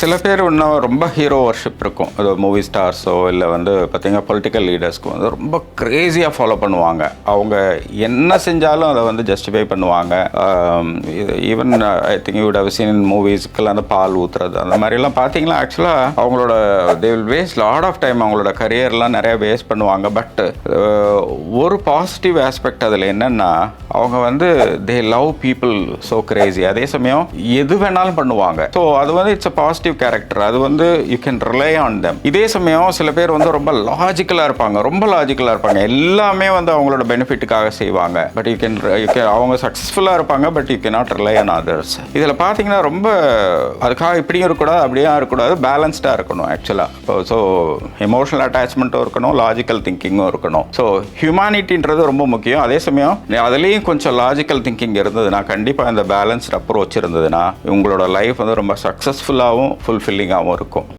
சில பேர் இன்னும் ரொம்ப ஹீரோ வர்ஷிப் இருக்கும். அது மூவி ஸ்டார்ஸோ இல்லை வந்து பார்த்திங்கன்னா பொலிட்டிக்கல் லீடர்ஸ்க்கு வந்து ரொம்ப க்ரேஸியாக ஃபாலோ பண்ணுவாங்க. அவங்க என்ன செஞ்சாலும் அதை வந்து ஜஸ்டிஃபை பண்ணுவாங்க. Even I think you'd have seen in மூவிஸ்க்கெல்லாம் அந்த பால் ஊற்றுறது அந்த மாதிரிலாம் பார்த்தீங்களா ஆக்சுவலாக அவங்களோட they will waste lot of time அவங்களோட கரியர்லாம் நிறைய வேஸ்ட் பண்ணுவாங்க. பட் uh, ஒரு பாசிட்டிவ் ஆஸ்பெக்ட் அதில் என்னென்னா அவங்க வந்து they love people so crazy அதே சமயம் எது வேணாலும் பண்ணுவாங்க. ஸோ அது வந்து இட்ஸ் அ பாசிட்டிவ் கேரக்டர் அது வந்து you can rely on them இதே சமயம் சில பேர் வந்து ரொம்ப லாஜிக்கலாக இருப்பாங்க ரொம்ப லாஜிக்கலாக இருப்பாங்க. எல்லாமே வந்து அவங்களோட பெனிஃபிட்டுக்காக செய்வாங்க. But you can you can அவங்க சக்ஸஸ்ஃபுல்லாக இருப்பாங்க but you can not rely on others இதில் பார்த்தீங்கன்னா ரொம்ப அதுக்காக இப்படியும் இருக்கக்கூடாது அப்படியும் இருக்கக்கூடாது பேலன்ஸ்டாக இருக்கணும் ஆக்சுவலாக இப்போ ஸோ எமோஷனல் அட்டாச்மெண்ட்டும் இருக்கணும் லாஜிக்கல் திங்கிங்கும் இருக்கணும். ஸோ ஹியூமானிட்டின்றது ரொம்ப முக்கியம். அதே சமயம் அதுலேயும் கொஞ்சம் லாஜிக்கல் திங்கிங் இருந்ததுன்னா கண்டிப்பாக இந்த பேலன்ஸ்ட் அப்ரோச் இருந்ததுன்னா உங்களோட லைஃப் வந்து ரொம்ப சக்ஸஸ்ஃபுல்லாகவும் ஃபுல்ஃபில்லிங்காகவும் இருக்கும்.